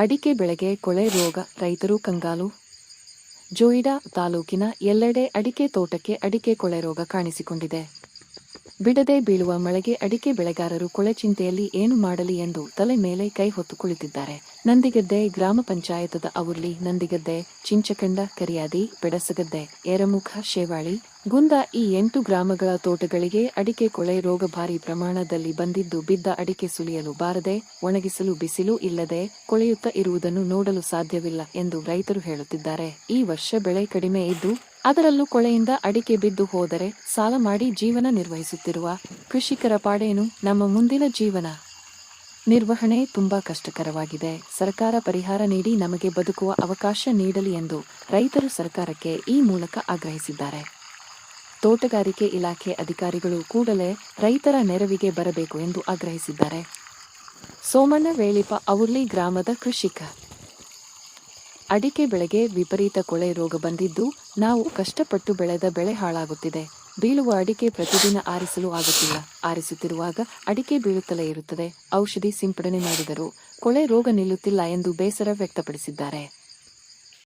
ಅಡಿಕೆ ಬೆಳೆಗೆ ಕೊಳೆ ರೋಗ ರೈತರು ಕಂಗಾಲು. ಜೋಯಿಡಾ ತಾಲೂಕಿನ ಎಲ್ಲೆಡೆ ಅಡಿಕೆ ತೋಟಕ್ಕೆ ಅಡಿಕೆ ಕೊಳೆ ರೋಗ ಕಾಣಿಸಿಕೊಂಡಿದೆ. ಬಿಡದೆ ಬೀಳುವ ಮಳೆಗೆ ಅಡಿಕೆ ಬೆಳೆಗಾರರು ಕೊಳೆ ಚಿಂತೆಯಲ್ಲಿ ಏನು ಮಾಡಲಿ ಎಂದು ತಲೆ ಮೇಲೆ ಕೈ ಹೊತ್ತು ಕುಳಿತಿದ್ದಾರೆ. ನಂದಿಗದ್ದೆ ಗ್ರಾಮ ಪಂಚಾಯತದ ಔರ್ಲಿ ನಂದಿಗದ್ದೆ, ಚಿಂಚಕಂಡ, ಕರಿಯಾದಿ, ಬೆಡಸಗದ್ದೆ, ಏರಮುಖ, ಶೇವಾಳಿ, ಗುಂದ ಈ ಎಂಟು ಗ್ರಾಮಗಳ ತೋಟಗಳಿಗೆ ಅಡಿಕೆ ಕೊಳೆ ರೋಗ ಭಾರಿ ಪ್ರಮಾಣದಲ್ಲಿ ಬಂದಿದ್ದು ಬಿದ್ದ ಅಡಿಕೆ ಸುಲಿಯಲು ಬಾರದೆ, ಒಣಗಿಸಲು ಬಿಸಿಲು ಇಲ್ಲದೆ ಕೊಳೆಯುತ್ತಾ ಇರುವುದನ್ನು ನೋಡಲು ಸಾಧ್ಯವಿಲ್ಲ ಎಂದು ರೈತರು ಹೇಳುತ್ತಿದ್ದಾರೆ. ಈ ವರ್ಷ ಬೆಳೆ ಕಡಿಮೆ ಇದ್ದು ಅದರಲ್ಲೂ ಕೊಳೆಯಿಂದ ಅಡಿಕೆ ಬಿದ್ದು ಹೋದರೆ ಸಾಲ ಮಾಡಿ ಜೀವನ ನಿರ್ವಹಿಸುತ್ತಿರುವ ಕೃಷಿಕರ ಪಾಡೇನು ನಮ್ಮ ಮುಂದಿನ ಜೀವನ? ನಿರ್ವಹಣೆ ತುಂಬಾ ಕಷ್ಟಕರವಾಗಿದೆ. ಸರ್ಕಾರ ಪರಿಹಾರ ನೀಡಿ ನಮಗೆ ಬದುಕುವ ಅವಕಾಶ ನೀಡಲಿ ಎಂದು ರೈತರು ಸರ್ಕಾರಕ್ಕೆ ಈ ಮೂಲಕ ಆಗ್ರಹಿಸಿದ್ದಾರೆ. ತೋಟಗಾರಿಕೆ ಇಲಾಖೆ ಅಧಿಕಾರಿಗಳು ಕೂಡಲೇ ರೈತರ ನೆರವಿಗೆ ಬರಬೇಕು ಎಂದು ಆಗ್ರಹಿಸಿದ್ದಾರೆ. ಸೋಮಣ್ಣ ವೇಳಿಪ ಔರ್ಲಿ ಗ್ರಾಮದ ಕೃಷಿಕ. ಅಡಿಕೆ ಬೆಳೆಗೆ ವಿಪರೀತ ಕೊಳೆ ರೋಗ ಬಂದಿದ್ದು ನಾವು ಕಷ್ಟಪಟ್ಟು ಬೆಳೆದ ಬೆಳೆ ಹಾಳಾಗುತ್ತಿದೆ. ಬೀಳುವ ಅಡಿಕೆ ಪ್ರತಿದಿನ ಆರಿಸಲು ಆಗುತ್ತಿಲ್ಲ. ಆರಿಸುತ್ತಿರುವಾಗ ಅಡಿಕೆ ಬೀಳುತ್ತಲೇ ಇರುತ್ತದೆ. ಔಷಧಿ ಸಿಂಪಡಣೆ ಮಾಡಿದರು. ಕೊಳೆ ರೋಗ ನಿಲ್ಲುತ್ತಿಲ್ಲ ಎಂದು ಬೇಸರ ವ್ಯಕ್ತಪಡಿಸಿದ್ದಾರೆ.